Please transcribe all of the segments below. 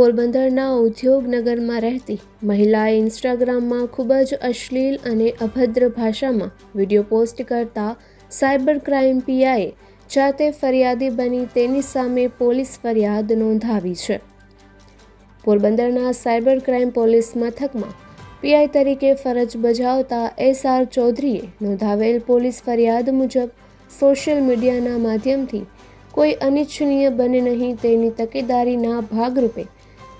પોરબંદરના ઉદ્યોગનગરમાં રહેતી મહિલાએ ઇન્સ્ટાગ્રામમાં ખૂબ જ અશ્લીલ અને અભદ્ર ભાષામાં વીડિયો પોસ્ટ કરતા સાયબર ક્રાઇમ પીઆઈએ જાતે ફરિયાદી બની તેની સામે પોલીસ ફરિયાદ નોંધાવી છે. પોરબંદરના સાયબર ક્રાઇમ પોલીસ મથકમાં પીઆઈ તરીકે ફરજ બજાવતા એસ આર ચૌધરીએ નોંધાવેલ પોલીસ ફરિયાદ મુજબ સોશિયલ મીડિયાના માધ્યમથી કોઈ અનિચ્છનીય બને નહીં તેની તકેદારીના ભાગરૂપે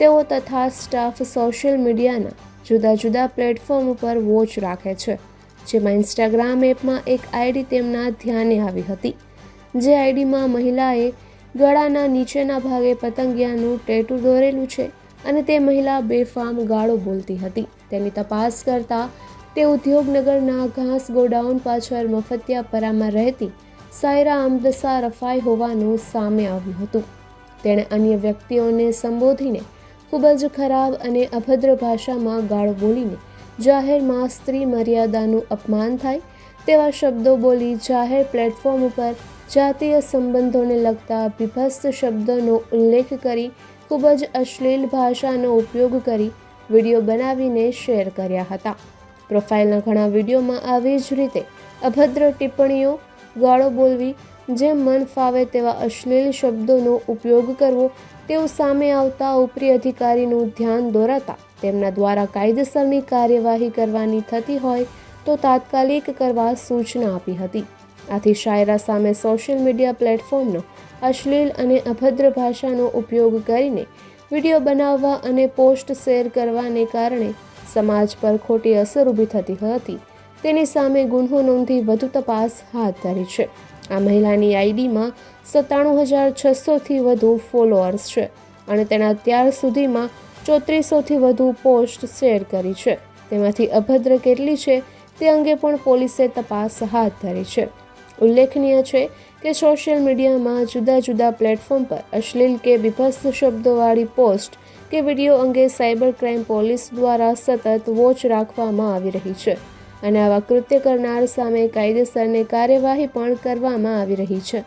તેઓ તથા સ્ટાફ સોશિયલ મીડિયાના જુદા જુદા પ્લેટફોર્મ ઉપર વોચ રાખે છે, જેમાં ઇન્સ્ટાગ્રામ એપમાં એક આઈડી તેમના ધ્યાને આવી હતી, જે આઈડીમાં મહિલાએ ગળાના નીચેના ભાગે પતંગિયાનું ટેટુ દોરેલું છે અને તે મહિલા બેફામ ગાળો બોલતી હતી. તેની તપાસ કરતા તે ઉદ્યોગનગરના ઘાસ ગોડાઉન પાછળ મફતિયાપરામાં રહેતી સાયરા અમદસા રફાઈ હોવાનું સામે આવ્યું હતું. તેણે અન્ય વ્યક્તિઓને સંબોધીને ખૂબ જ ખરાબ અને અભદ્ર ભાષામાં ગાળો બોલીને જાહેરમાં સ્ત્રી મર્યાદાનું અપમાન થાય તેવા શબ્દો બોલી જાહેર પ્લેટફોર્મ ઉપર જાતીય સંબંધોને લગતા વિભસ્ત શબ્દોનો ઉલ્લેખ કરી ખૂબ જ અશ્લીલ ભાષાનો ઉપયોગ કરી વીડિયો બનાવીને શેર કર્યા હતા. પ્રોફાઇલના ઘણા વિડીયોમાં આવી જ રીતે અભદ્ર ટિપ્પણીઓ, ગાળો બોલવી જેમ મન ફાવે તેવા અશ્લીલ શબ્દોનો ઉપયોગ કરવો, તેઓ સામે આવતા ઉપરી અધિકારીનું ધ્યાન દોરાતા તેમના દ્વારા કાયદેસરની કાર્યવાહી કરવાની થતી હોય તો તાત્કાલિક કરવા સૂચના આપી હતી. આથી શાયરા સામે સોશિયલ મીડિયા પ્લેટફોર્મનો અશ્લીલ અને અભદ્ર ભાષાનો ઉપયોગ કરીને વીડિયો બનાવવા અને પોસ્ટ શેર કરવાને કારણે સમાજ પર ખોટી અસર ઊભી થતી હતી. તેની સામે ગુન્હો નોંધી વધુ તપાસ હાથ ધરી છે. આ મહિલાની આઈડીમાં સત્તાણું હજાર છસોથી વધુ ફોલોઅર્સ છે અને તેના અત્યાર સુધીમાં ચોત્રીસોથી વધુ પોસ્ટ શેર કરી છે. તેમાંથી અભદ્ર કેટલી છે તે અંગે પણ પોલીસે તપાસ હાથ ધરી છે. ઉલ્લેખનીય છે કે સોશિયલ મીડિયામાં જુદા જુદા પ્લેટફોર્મ પર અશ્લીલ કે વિભસ્ત શબ્દોવાળી પોસ્ટ કે વીડિયો અંગે સાયબર ક્રાઇમ પોલીસ દ્વારા સતત વોચ રાખવામાં આવી રહી છે. અને આવા કૃત્ય કરનાર સામે કાયદેસરની કાર્યવાહી પણ કરવામાં આવી રહી છે.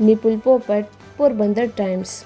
નિપુલ પોપટ, પોરબંદર ટાઈમ્સ.